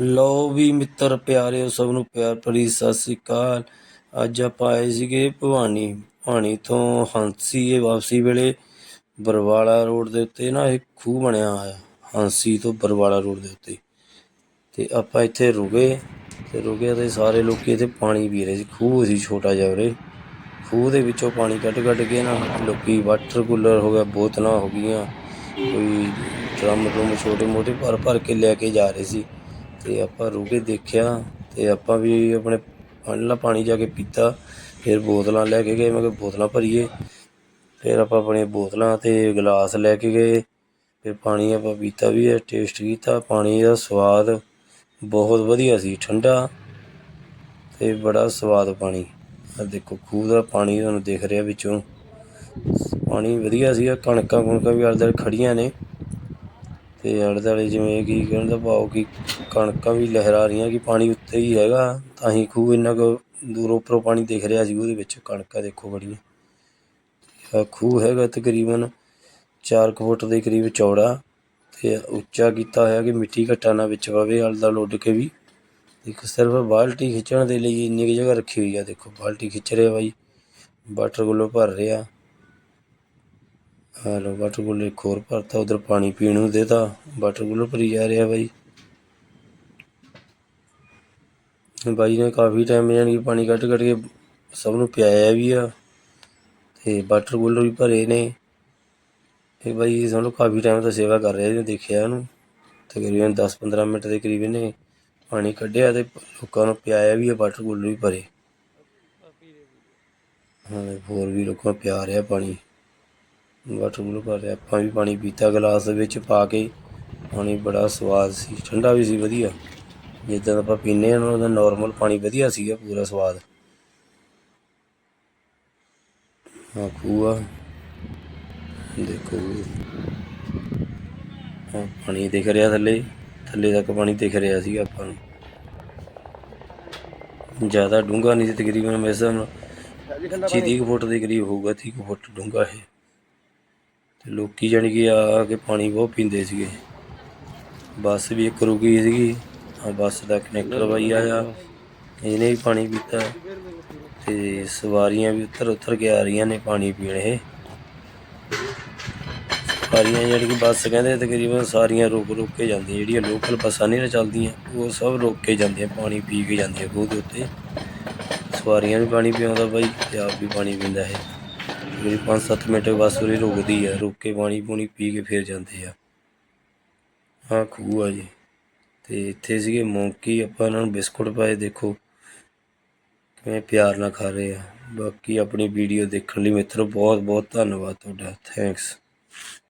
ਲਓ ਵੀ ਮਿੱਤਰ ਪਿਆਰਿਓ, ਸਭ ਨੂੰ ਪਿਆਰ ਭਰੀ ਸਤਿ ਸ੍ਰੀ ਅਕਾਲ। ਅੱਜ ਆਪਾਂ ਆਏ ਸੀਗੇ ਭਵਾਨੀ ਭਵਾਨੀ ਤੋਂ ਹਾਂਸੀ, ਇਹ ਵਾਪਸੀ ਵੇਲੇ ਬਰਵਾਲਾ ਰੋਡ ਦੇ ਉੱਤੇ ਨਾ ਇੱਕ ਖੂਹ ਬਣਿਆ ਹੋਇਆ, ਹਾਂਸੀ ਤੋਂ ਬਰਵਾਲਾ ਰੋਡ ਦੇ ਉੱਤੇ। ਤੇ ਆਪਾਂ ਇੱਥੇ ਰੁਕੇ, ਤੇ ਰੁਕੇ ਤੇ ਸਾਰੇ ਲੋਕੀ ਇੱਥੇ ਪਾਣੀ ਪੀ ਰਹੇ ਸੀ। ਖੂਹ ਸੀ ਛੋਟਾ ਜਿਹਾ ਉਰੇ। ਖੂਹ ਦੇ ਵਿੱਚੋਂ ਪਾਣੀ ਕੱਢ ਕੱਢ ਕੇ ਨਾ ਲੋਕੀ ਵਾਟਰ ਕੂਲਰ ਹੋ ਗਿਆ, ਬੋਤਲਾਂ ਹੋ ਗਈਆਂ, ਕੋਈ ਡਰਮ ਡਰਮ ਛੋਟੇ ਮੋਟੇ ਭਰ ਭਰ ਕੇ ਲੈ ਕੇ ਜਾ ਰਹੇ ਸੀ। ਅਤੇ ਆਪਾਂ ਰੁਕੇ ਦੇਖਿਆ ਅਤੇ ਆਪਾਂ ਵੀ ਆਪਣੇ ਪਹਿਲਾਂ ਪਾਣੀ ਜਾ ਕੇ ਪੀਤਾ, ਫਿਰ ਬੋਤਲਾਂ ਲੈ ਕੇ ਗਏ, ਮੈਂ ਕਿਹਾ ਬੋਤਲਾਂ ਭਰੀਏ। ਫਿਰ ਆਪਾਂ ਆਪਣੀਆਂ ਬੋਤਲਾਂ ਅਤੇ ਗਲਾਸ ਲੈ ਕੇ ਗਏ, ਫਿਰ ਪਾਣੀ ਆਪਾਂ ਪੀਤਾ ਵੀ ਹੈ ਟੇਸਟ ਕੀਤਾ, ਪਾਣੀ ਦਾ ਸਵਾਦ ਬਹੁਤ ਵਧੀਆ ਸੀ, ਠੰਡਾ ਅਤੇ ਬੜਾ ਸਵਾਦ ਪਾਣੀ। ਆ ਦੇਖੋ, ਖੂਹ ਦਾ ਪਾਣੀ ਤੁਹਾਨੂੰ ਦਿਖ ਰਿਹਾ ਵਿੱਚੋਂ। ਪਾਣੀ ਵਧੀਆ ਸੀਗਾ ਕਣਕਾਂ ਕੁਣਕਾਂ ਵੀ ਆਲੇ ਖੜੀਆਂ ਨੇ। ਅਤੇ ਆਲੇ ਦੁਆਲੇ ਜਿਵੇਂ ਕਿ ਕਹਿਣ ਦਾ ਭਾਵ ਕਿ ਕਣਕਾਂ ਵੀ ਲਹਿਰਾ ਰਹੀਆਂ ਕਿ ਪਾਣੀ ਉੱਤੇ ਹੀ ਹੈਗਾ, ਤਾਂ ਹੀ ਖੂਹ ਇੰਨਾ ਕੁ ਦੂਰੋਂ ਉੱਪਰੋਂ ਪਾਣੀ ਦਿਖ ਰਿਹਾ ਸੀ, ਉਹਦੇ ਵਿੱਚ ਕਣਕਾਂ ਦੇਖੋ ਬੜੀਆਂ। ਖੂਹ ਹੈਗਾ ਤਕਰੀਬਨ 4 ਫੁੱਟ ਦੇ ਕਰੀਬ ਚੌੜਾ ਅਤੇ ਉੱਚਾ ਕੀਤਾ ਹੋਇਆ ਕਿ ਮਿੱਟੀ ਘੱਟਾ ਨਾ ਵਿੱਚ ਪਵੇ ਆਲੇ ਦੁਆਲੇ ਉੱਡ ਕੇ ਵੀ। ਇੱਕ ਸਿਰਫ ਬਾਲਟੀ ਖਿੱਚਣ ਦੇ ਲਈ ਇੰਨੀ ਕੁ ਜਗ੍ਹਾ ਰੱਖੀ ਹੋਈ ਆ, ਦੇਖੋ ਬਾਲਟੀ ਖਿੱਚ ਰਿਹਾ ਬਾਈ, ਵਾਟਰ ਕੂਲਰ ਭਰ ਰਿਹਾ। ਲੋ ਵਾਟਰ ਕੂਲਰ ਇੱਕ ਹੋਰ ਭਰਤਾ, ਉਧਰ ਪਾਣੀ ਪੀਣ ਨੂੰ ਦੇਤਾ ਵਾਟਰ ਕੂਲਰ ਭਰੀ ਜਾ ਰਿਹਾ ਬਾਈ। ਬਾਈ ਨੇ ਕਾਫੀ ਟਾਈਮ ਯਾਨੀ ਕਿ ਪਾਣੀ ਕੱਢ ਕੱਢ ਕੇ ਸਭ ਨੂੰ ਪਿਆਇਆ ਵੀ ਆ, ਤੇ ਵਾਟਰ ਕੂਲਰ ਵੀ ਭਰੇ ਨੇ। ਇਹ ਬਾਈ ਸਾਨੂੰ ਕਾਫੀ ਟਾਈਮ ਤੋਂ ਸੇਵਾ ਕਰ ਰਿਹਾ ਜੀ ਦੇਖਿਆ ਇਹਨੂੰ ਤਕਰੀਬਨ 10-15 ਮਿੰਟ ਦੇ ਕਰੀਬ ਇਹਨੇ ਪਾਣੀ ਕੱਢਿਆ ਤੇ ਲੋਕਾਂ ਨੂੰ ਪਿਆਇਆ ਵੀ ਆ ਵਾਟਰ ਕੂਲਰ ਵੀ ਭਰੇ। ਹਾਂ, ਹੋਰ ਵੀ ਲੋਕਾਂ ਨੂੰ ਪਿਆ ਰਿਹਾ ਪਾਣੀ। ਵਾਟਰ ਕੂਲਰ ਭਰ ਰਿਹਾ ਆਪਾਂ ਵੀ ਪਾਣੀ ਪੀਤਾ ਗਲਾਸ ਦੇ ਵਿੱਚ ਪਾ ਕੇ ਪਾਣੀ ਬੜਾ ਸਵਾਦ ਸੀ ਠੰਡਾ ਵੀ ਸੀ ਵਧੀਆ ਜਿੱਦਾਂ ਦਾ ਆਪਾਂ ਪੀਂਦੇ ਹਾਂ ਉਹਦਾ ਨਾਰਮਲ ਪਾਣੀ ਵਧੀਆ ਸੀਗਾ ਪੂਰਾ ਸਵਾਦ ਹਾਂ ਖੂਹ ਆ ਦੇਖੋ ਹਾਂ ਪਾਣੀ ਦਿਖ ਰਿਹਾ ਥੱਲੇ ਥੱਲੇ ਤੱਕ ਪਾਣੀ ਦਿਖ ਰਿਹਾ ਸੀ ਆਪਾਂ ਨੂੰ ਜ਼ਿਆਦਾ ਡੂੰਘਾ ਨਹੀਂ ਸੀ ਤਕਰੀਬਨ ਮੇਰੇ ਹਿਸਾਬ ਨਾਲ 30 ਫੁੱਟ ਦੇ ਕਰੀਬ ਹੋਊਗਾ 30 ਫੁੱਟ ਡੂੰਘਾ ਇਹ ਤੇ ਲੋਕੀ ਜਾਣੀ ਕਿ ਆ ਕੇ ਪਾਣੀ ਬਹੁਤ ਪੀਂਦੇ ਸੀਗੇ। ਬੱਸ ਵੀ ਇੱਕ ਰੁਕੀ ਸੀਗੀ ਆ ਬੱਸ ਦਾ ਕਨੈਕਟਰ ਬਾਈ ਆਇਆ, ਇਹਨੇ ਵੀ ਪਾਣੀ ਪੀਤਾ। ਤੇ ਸਵਾਰੀਆਂ ਵੀ ਉੱਤਰ ਉੱਤਰ ਕੇ ਆ ਰਹੀਆਂ ਨੇ ਪਾਣੀ ਪੀਣ ਇਹ। ਸਵਾਰੀਆਂ ਜਿਹੜੀ ਕਿ ਬੱਸ ਕਹਿੰਦੇ ਤਕਰੀਬਨ ਸਾਰੀਆਂ ਰੁਕ ਰੁਕ ਕੇ ਜਾਂਦੀਆਂ, ਜਿਹੜੀਆਂ ਲੋਕਲ ਬੱਸਾਂ ਨਹੀਂ ਨਾ ਚੱਲਦੀਆਂ, ਉਹ ਸਭ ਰੁਕ ਕੇ ਜਾਂਦੀਆਂ, ਪਾਣੀ ਪੀ ਕੇ ਜਾਂਦੀਆਂ ਖੂਹ ਦੇ ਉੱਤੇ। ਸਵਾਰੀਆਂ ਵੀ ਪਾਣੀ ਪਿਆਉਂਦਾ ਬਾਈ ਤੇ ਆਪ ਵੀ ਪਾਣੀ ਪੀਂਦਾ ਹੈ ਜਿਹੜੀ 5-7 ਮਿੰਟ ਬਸ ਉਰੇ ਰੁਕਦੀ ਆ, ਰੁਕ ਕੇ ਪਾਣੀ ਪੂਣੀ ਪੀ ਕੇ ਫਿਰ ਜਾਂਦੇ ਆ। ਆਹ ਖੂਹ ਆ ਜੀ। ਤੇ ਇੱਥੇ ਸੀਗੇ ਮੌਂਕੀ, ਆਪਾਂ ਇਹਨਾਂ ਨੂੰ ਬਿਸਕੁਟ ਪਾਏ, ਦੇਖੋ ਕਿਵੇਂ ਪਿਆਰ ਨਾਲ ਖਾ ਰਹੇ ਆ। ਬਾਕੀ ਆਪਣੀ ਵੀਡੀਓ ਦੇਖਣ ਲਈ ਮਿੱਤਰੋ ਬਹੁਤ ਬਹੁਤ ਧੰਨਵਾਦ ਤੁਹਾਡਾ। ਥੈਂਕਸ